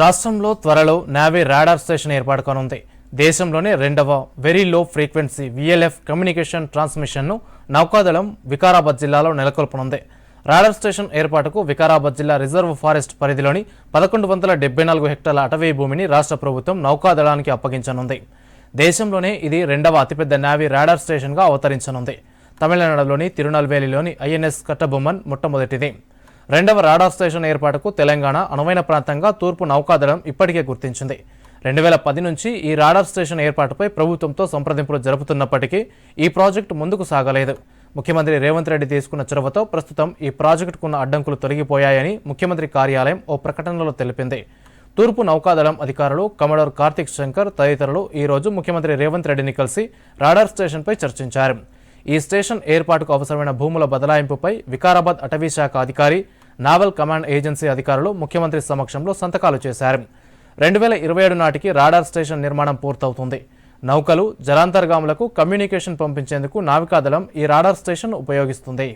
రాష్ట్రంలో త్వరలో navy radar station ఏర్పాటు కానుంది దేశంలోనే రెండవ very low frequency VLF communication ట్రాన్స్మిషన్ను నౌకాదళం వికారాబాద్ జిల్లాలో నెలకొల్పనుంది. రాడార్ స్టేషన్ ఏర్పాటుకు వికారాబాద్ జిల్లా రిజర్వ్ ఫారెస్ట్ పరిధిలోని పదకొండు వందల డెబ్బై నాలుగు హెక్టార్ల అటవీ భూమిని రాష్ట్ర ప్రభుత్వం నౌకాదళానికి అప్పగించనుంది. దేశంలోనే ఇది రెండవ అతిపెద్ద నావీ రాడార్ స్టేషన్గా అవతరించనుంది. తమిళనాడులోని తిరునల్వేలిలోని ఐఎన్ఎస్ కట్టబొమ్మన్ మొట్టమొదటిది. రెండవ రాడార్ స్టేషన్ ఏర్పాటుకు తెలంగాణ అనువైన ప్రాంతంగా తూర్పు నౌకాదళం ఇప్పటికే గుర్తించింది. రెండు వేల పది నుంచి ఈ రాడార్ స్టేషన్ ఏర్పాటుపై ప్రభుత్వంతో సంప్రదింపులు జరుపుతున్నప్పటికీ ఈ ప్రాజెక్టు ముందుకు సాగలేదు. ముఖ్యమంత్రి రేవంత్ రెడ్డి తీసుకున్న చొరవతో ప్రస్తుతం ఈ ప్రాజెక్టుకున్న అడ్డంకులు తొలగిపోయాయని ముఖ్యమంత్రి కార్యాలయం ఓ ప్రకటనలో తెలిపింది. తూర్పు నౌకాదళం అధికారులు కమడోర్ కార్తిక్ శంకర్ తదితరులు ఈ రోజు ముఖ్యమంత్రి రేవంత్ రెడ్డిని కలిసి రాడార్ స్టేషన్పై చర్చించారు. ఈ స్టేషన్ ఏర్పాటుకు అవసరమైన భూముల బదలాయింపుపై వికారాబాద్ అటవీ శాఖ అధికారి నావల్ కమాండ్ ఏజెన్సీ అధికారులు ముఖ్యమంత్రి సమక్షంలో సంతకాలు చేశారు. రెండు వేల ఇరవై ఏడు నాటికి రాడార్ స్టేషన్ నిర్మాణం పూర్తవుతుంది. నౌకలు జలాంతర్గాములకు కమ్యూనికేషన్ పంపించేందుకు నావికాదళం ఈ రాడార్ స్టేషన్ ఉపయోగిస్తుంది.